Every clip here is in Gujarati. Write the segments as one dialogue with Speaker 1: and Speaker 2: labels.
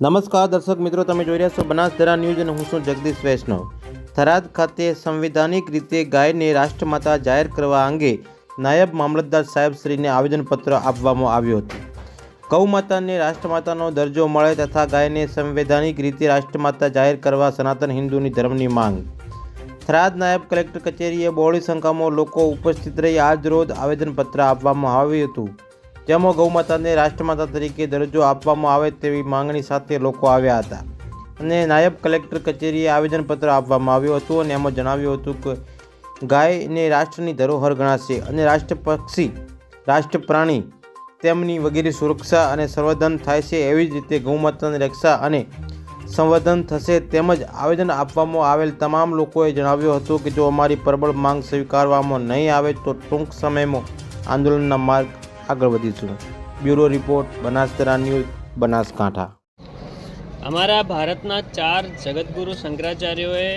Speaker 1: નમસ્કાર દર્શક મિત્રો, તમે જોઈ રહ્યા છો બનાસધરા ન્યૂઝ અને હું છું જગદીશ વૈષ્ણવ. થરાદ ખાતે સંવિધાનિક રીતે ગાયને રાષ્ટ્રમાતા જાહેર કરવા અંગે નાયબ મામલતદાર સાહેબશ્રીને આવેદનપત્ર આપવામાં આવ્યું હતું. ગૌમાતાને રાષ્ટ્રમાતાનો દરજ્જો મળે તથા ગાયને સંવૈધાનિક રીતે રાષ્ટ્રમાતા જાહેર કરવા સનાતન હિન્દુની ધર્મની માંગ. થરાદ નાયબ કલેક્ટર કચેરીએ બહોળી સંખ્યામાં લોકો ઉપસ્થિત રહી આજ રોજ આવેદનપત્ર આપવામાં આવ્યું હતું. જેમાં ગૌમાતાને રાષ્ટ્રમાતા તરીકે દરજ્જો આપવામાં આવે તેવી માંગણી સાથે લોકો આવ્યા હતા. અને નાયબ કલેક્ટર કચેરીએ આવેદનપત્ર આપવામાં આવ્યું હતું અને એમાં જણાવ્યું હતું કે, ગાયને રાષ્ટ્રની ધરોહર ગણાશે અને રાષ્ટ્ર પક્ષી રાષ્ટ્ર પ્રાણી તેમની વગેરે સુરક્ષા અને સંવર્ધન થાય છે એવી જ રીતે ગૌમાતાની રક્ષા અને સંવર્ધન થશે તેમજ આવેદન આપવામાં આવેલ તમામ લોકોએ જણાવ્યું હતું કે, જો અમારી પ્રબળ માંગ સ્વીકારવામાં નહીં આવે તો ટૂંક સમયમાં આંદોલનના માર્ગ આગળ વધીશું. Bureau report Banasdara news, Banaskantha.
Speaker 2: અમારા ભારતના ચાર જગતગુરુ શંકરાચાર્યોએ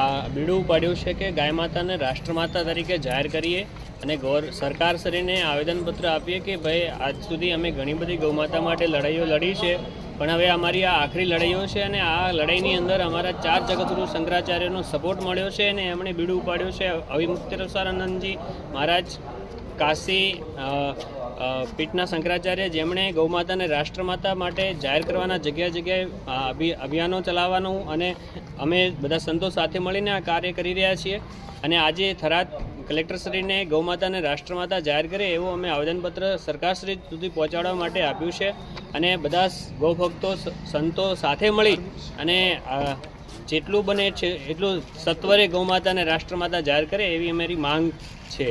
Speaker 2: આ બીડું પાડ્યું છે કે ગાય માતાને રાષ્ટ્રમાતા તરીકે જાહેર કરીએ અને ગૌર, સરકારશ્રીને આવેદનપત્ર આપીએ કે ભાઈ, આજ સુધી અમે ઘણી બધી ગૌમાતા માટે લડાઈઓ લડી છે, પણ હવે અમારી આ આખરી લડાઈઓ છે અને આ લડાઈની અંદર અમારા ચાર જગતગુરુ શંકરાચાર્યનો સપોર્ટ મળ્યો છે અને એમણે બીડું ઉપાડ્યું છે. અવિમુક્તેશ્વરાનંદજી મહારાજ કાશી પીઠના શંકરાચાર્ય જેમણે ગૌમાતાને રાષ્ટ્રમાતા માટે જાહેર કરવાના જગ્યા જગ્યાએ અભિયાનો ચલાવવાનું અને અમે બધા સંતો સાથે મળીને આ કાર્ય કરી રહ્યા છીએ. અને આજે થરાદ કલેક્ટરશ્રીને ગૌમાતાને રાષ્ટ્રમાતા જાહેર કરે એવું અમે આવેદનપત્ર સરકારશ્રી સુધી પહોંચાડવા માટે આપ્યું છે. અને બધા ગૌભક્તો સંતો સાથે મળી અને જેટલું બને છે, એટલું સત્વરે ગૌમાતાને રાષ્ટ્રમાતા જાહેર કરે એવી અમારી માંગ છે.